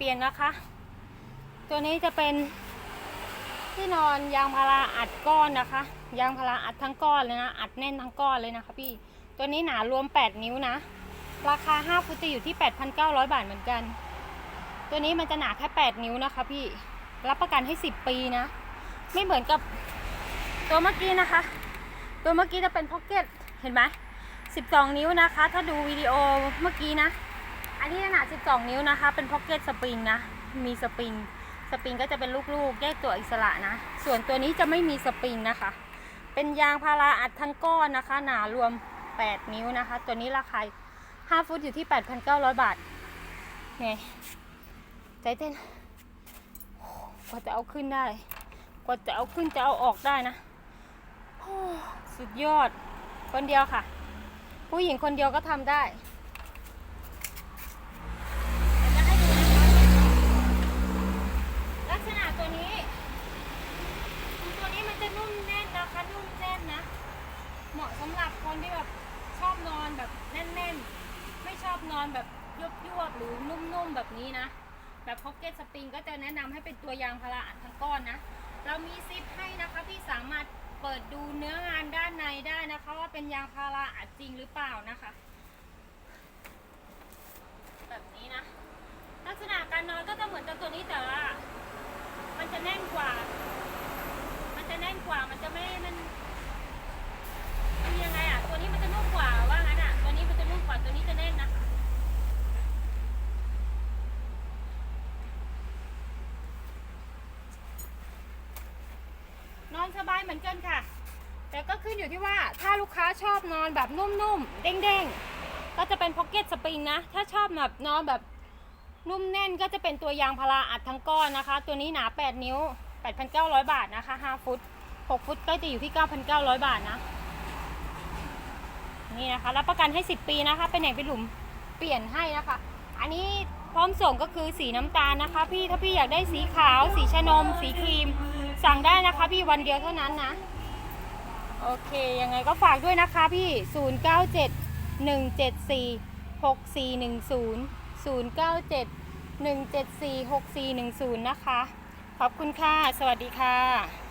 เปลี่ยนนะคะ ตัวนี้จะเป็นที่นอนยางพาราอัดก้อนนะคะ ยางพาราอัดทั้งก้อนเลยนะ อัดแน่นทั้งก้อนเลยนะคะพี่ ตัวนี้หนารวม 8 นิ้วนะ ราคา 5 ฟุตจะอยู่ที่ 8,900 บาทเหมือนกัน ตัวนี้มันจะหนาแค่ 8 นิ้วนะคะพี่ รับประกันให้ 10 ปีนะ ไม่เหมือนกับตัวเมื่อกี้นะคะ ตัวเมื่อกี้จะเป็นพ็อกเก็ต เห็นไหม12 นิ้วนะคะ ถ้าดูวิดีโอเมื่อกี้นะ อันนี้ขนาด 12 นิ้วนะคะ เป็นพ็อกเก็ตสปริงนะ มีสปริง สปริงก็จะเป็นลูกๆ แยกตัวอิสระนะ ส่วนตัวนี้จะไม่มีสปริงนะคะ เป็นยางพาราอัดทั้งก้อนนะคะ หนารวม 8 นิ้วนะคะ ตัวนี้ราคา 5 ฟุตอยู่ที่ 8,900 บาทไงใจเต้น กว่าจะเอาขึ้นได้ กว่าจะเอาขึ้นจะเอาออกได้นะ สุดยอด คนเดียวค่ะ ผู้หญิงคนเดียวก็ทำได้ เดี๋ยวจะให้ดูนะคะลักษณะ ตัวนี้ ตัวนี้มันจะนุ่มแน่นนะคะ นุ่มแน่นนะ เหมาะสำหรับคนที่แบบชอบนอนแบบแน่นๆ ไม่ชอบนอนแบบยวบๆหรือนุ่มๆแบบนี้นะ แบบพ็อกเก็ตสปริงก็จะแนะนำให้เป็นตัวยางพาราอัดทั้งก้อนนะ เรามีซิปให้นะคะพี่สามารถเปิดดูเนื้องานด้านในได้นะคะ ว่าเป็นยางพาราอัดจริงหรือเปล่านะคะ แบบนี้นะ ลักษณะการนอนก็จะเหมือนกับตัวนี้แต่ว่ามันจะแน่นกว่า มันจะแน่นกว่า มันจะไม่ มันมันยังไงอะ ตัวนี้มันจะนุ่มกว่าว่างั้นอะ ตัวนี้มันจะนุ่มกว่า ตัวนี้จะแน่นนะคะ น อนสบายเหมือนกันค่ะ แต่ก็ขึ้นอยู่ที่ว่าถ้าลูกค้าชอบนอนแบบนุ่มๆ เด้งๆ ก็จะเป็นพ็อกเก็ตสปริงนะ ถ้าชอบแบบนอนแบบนุ่มแน่นก็จะเป็นตัวยางพาราอัดทั้งก้อนนะคะ ตัวนี้หนา 8 นิ้ว 8,900 บาทนะคะ 5 ฟุต 6 ฟุตก็จะอยู่ที่ 9,900 บาทนะ นี่นะคะ รับประกันให้ 10 ปีนะคะ เป็นไหนเป็นหลุมเปลี่ยนให้นะคะ อันนี้ ร้อมส่งก็คือสีน้ำตาลนะคะ พี่ถ้าพี่อยากได้สีขาว สีชะนม สีครีม สั่งได้นะคะ พี่วันเดียวเท่านั้นนะโอเคยังไงก็ฝากด้วยนะคะพี่ 097 174 6410 097 174 6410 นะคะ ขอบคุณค่ะ สวัสดีค่ะ